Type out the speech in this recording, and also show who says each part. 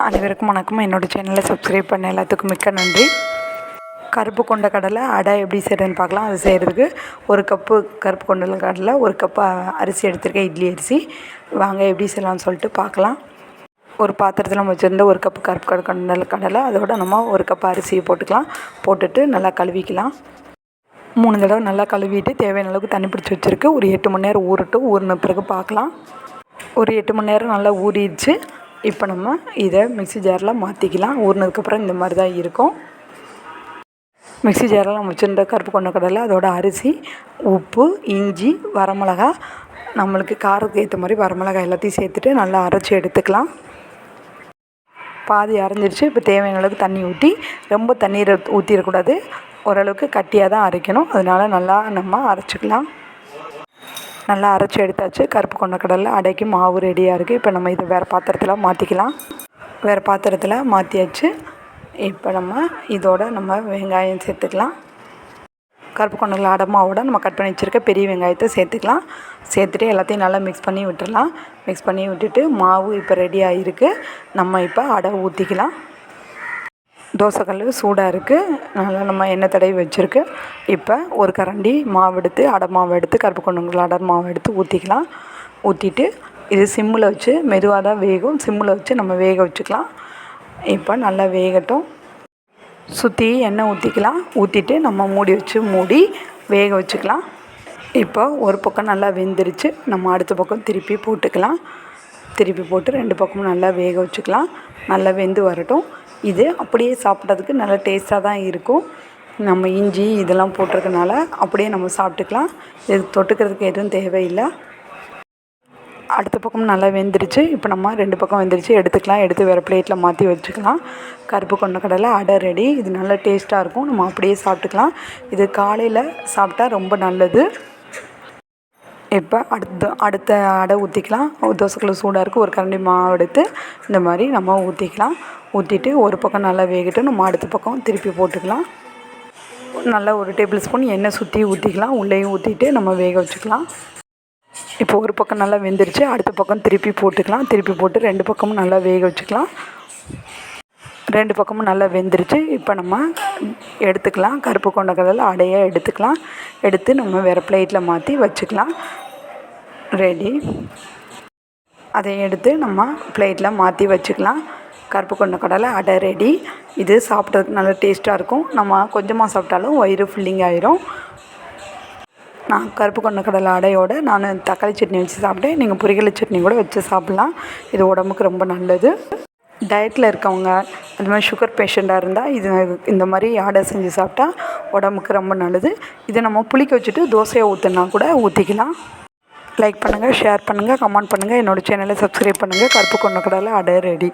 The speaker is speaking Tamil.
Speaker 1: அனைவருக்கும் வணக்கம். என்னோடய சேனலை சப்ஸ்கிரைப் பண்ண எல்லாத்துக்கும் மிக்க நன்றி. கருப்பு கொண்ட கடலை அடை எப்படி செய்கிறதுன்னு பார்க்கலாம். அது செய்கிறதுக்கு ஒரு கப்பு கருப்பு கொண்ட கடலை ஒரு கப்பு அரிசி எடுத்திருக்கேன் இட்லி அரிசி. வாங்க எப்படி செய்யலாம்னு சொல்லிட்டு பார்க்கலாம். ஒரு பாத்திரத்தில் நம்ம வச்சுருந்த ஒரு கப்பு கருப்பு கட- கொண்ட கடலை அதோட நம்ம ஒரு கப்பு அரிசியை போட்டுக்கலாம். போட்டுட்டு நல்லா கழுவிக்கலாம். மூணு தடவை நல்லா கழுவிட்டு தேவையான அளவுக்கு தண்ணி பிடிச்சி வச்சுருக்கு. ஒரு எட்டு மணி நேரம் ஊறட்டும். ஊறின பிறகு பார்க்கலாம். ஒரு எட்டு மணி நேரம் நல்லா ஊறிடுச்சு. இப்போ நம்ம இதை மிக்ஸி ஜாரில் மாற்றிக்கலாம். ஊறினதுக்கப்புறம் இந்த மாதிரி தான் இருக்கும். மிக்ஸி ஜாரில் நம்ம வச்சுருந்த கருப்பு கொண்ட கடலை அதோட அரிசி உப்பு இஞ்சி வரமிளகா நம்மளுக்கு காரத்துக்கு ஏற்ற மாதிரி வரமிளகா எல்லாத்தையும் சேர்த்துட்டு நல்லா அரைச்சி எடுத்துக்கலாம். பாதி அரைஞ்சிருச்சு. இப்போ தேவையான அளவுக்கு தண்ணி ஊற்றி ரொம்ப தண்ணீரை ஊற்றிடக்கூடாது ஓரளவுக்கு கட்டியாக தான் அரைக்கணும். அதனால நல்லா நம்ம அரைச்சிக்கலாம். நல்லா அரைச்சி எடுத்தாச்சு. கருப்பு கொண்ட கடலை அடைக்கு மாவு ரெடியாக இருக்குது இப்போ நம்ம இதை வேறு பாத்திரத்தில் மாற்றிக்கலாம் வேறு பாத்திரத்தில் மாற்றியாச்சு இப்போ நம்ம இதோட நம்ம வெங்காயம் சேர்த்துக்கலாம். கருப்பு கொண்டக்கில் அடை மாவோட நம்ம கட் பண்ணி வச்சுருக்க பெரிய வெங்காயத்தை சேர்த்துக்கலாம். சேர்த்துட்டு எல்லாத்தையும் நல்லா மிக்ஸ் பண்ணி விட்டுடலாம் மிக்ஸ் பண்ணி விட்டுட்டு மாவு இப்போ ரெடி ஆகிருக்கு நம்ம இப்போ அடை ஊற்றிக்கலாம் தோசைக்கல் சூடாக இருக்குது நல்லா நம்ம எண்ணெய் தடவி வச்சுருக்கு. இப்போ ஒரு கரண்டி மாவு எடுத்து அடை மாவு எடுத்து கருப்பு கொண்டவங்கள அடை மாவு எடுத்து ஊற்றிக்கலாம் ஊற்றிட்டு இது சிம்மில் வச்சு மெதுவாக தான் வேகும். சிம்மில் வச்சு நம்ம வேக வச்சுக்கலாம். இப்போ நல்லா வேகட்டும். சுற்றி எண்ணெய் ஊற்றிக்கலாம் ஊற்றிட்டு நம்ம மூடி வச்சு மூடி வேக வச்சுக்கலாம். இப்போ ஒரு பக்கம் நல்லா வெந்துருச்சு. நம்ம அடுத்த பக்கம் திருப்பி போட்டுக்கலாம். திருப்பி போட்டு ரெண்டு பக்கமும் நல்லா வேக வச்சுக்கலாம். நல்லா வெந்து வரட்டும். இது அப்படியே சாப்பிட்றதுக்கு நல்லா டேஸ்ட்டாக தான் இருக்கும். நம்ம இஞ்சி இதெல்லாம் போட்டிருக்கனால அப்படியே நம்ம சாப்பிட்டுக்கலாம். இது தொட்டுக்கிறதுக்கு எதுவும் தேவையில்லை. அடுத்த பக்கம் நல்லா வெந்துருச்சு. இப்போ நம்ம ரெண்டு பக்கம் வெந்துருச்சு. எடுத்துக்கலாம். எடுத்து வேறு பிளேட்டில் மாற்றி வச்சுக்கலாம். கருப்பு கொண்ட கடலை அடை ரெடி இது நல்லா டேஸ்ட்டாக இருக்கும். நம்ம அப்படியே சாப்பிட்டுக்கலாம். இது காலையில் சாப்பிட்டா ரொம்ப நல்லது. இப்போ அடுத்த அடுத்த அடை ஊற்றிக்கலாம் தோசைக்கல்ல சூடாக இருக்குது ஒரு கரண்டி மாவு எடுத்து இந்த மாதிரி நம்ம ஊற்றிக்கலாம் ஊற்றிட்டு ஒரு பக்கம் நல்லா வேகட்டும். நம்ம அடுத்த பக்கம் திருப்பி போட்டுக்கலாம். நல்லா ஒரு டேபிள் ஸ்பூன் எண்ணெய் சுற்றி ஊற்றிக்கலாம் உள்ளேயும் ஊற்றிட்டு நம்ம வேக வச்சுக்கலாம். இப்போ ஒரு பக்கம் நல்லா வெந்துருச்சு. அடுத்த பக்கம் திருப்பி போட்டுக்கலாம். திருப்பி போட்டு ரெண்டு பக்கமும் நல்லா வேக வச்சுக்கலாம். ரெண்டு பக்கமும் நல்லா வெந்துருச்சு. இப்போ நம்ம எடுத்துக்கலாம். கருப்பு கொண்ட கடலை அடையாக எடுத்துக்கலாம். எடுத்து நம்ம வேறு பிளேட்டில் மாற்றி வச்சுக்கலாம். ரெடி அதை எடுத்து நம்ம பிளேட்டில் மாற்றி வச்சுக்கலாம். கருப்பு கொண்ட கடலை அடை ரெடி இது சாப்பிட்றதுக்கு நல்லா டேஸ்ட்டாக இருக்கும். நம்ம கொஞ்சமாக சாப்பிட்டாலும் வயிறு ஃபில்லிங் ஆயிரும். நான் கருப்பு கொண்ட கடலை அடையோட நான் தக்காளி சட்னி வச்சு சாப்பிட்டேன். நீங்கள் புரிகலை சட்னி கூட வச்சு சாப்பிட்லாம். இது உடம்புக்கு ரொம்ப நல்லது. டயட்டில் இருக்கவங்க அது மாதிரி சுகர் பேஷண்ட்டாக இருந்தால் இது இந்த மாதிரி ஆடை செஞ்சு சாப்பிட்டா உடம்புக்கு ரொம்ப நல்லது. இதை நம்ம புளிக்க வச்சுட்டு தோசையை ஊற்றினா கூட ஊற்றிக்கலாம் லைக் பண்ணுங்கள் ஷேர் பண்ணுங்கள் கமெண்ட் பண்ணுங்கள் என்னோடய சேனலை சப்ஸ்கிரைப் பண்ணுங்கள் கருப்பு கொண்ட கடலை அடை ரெடி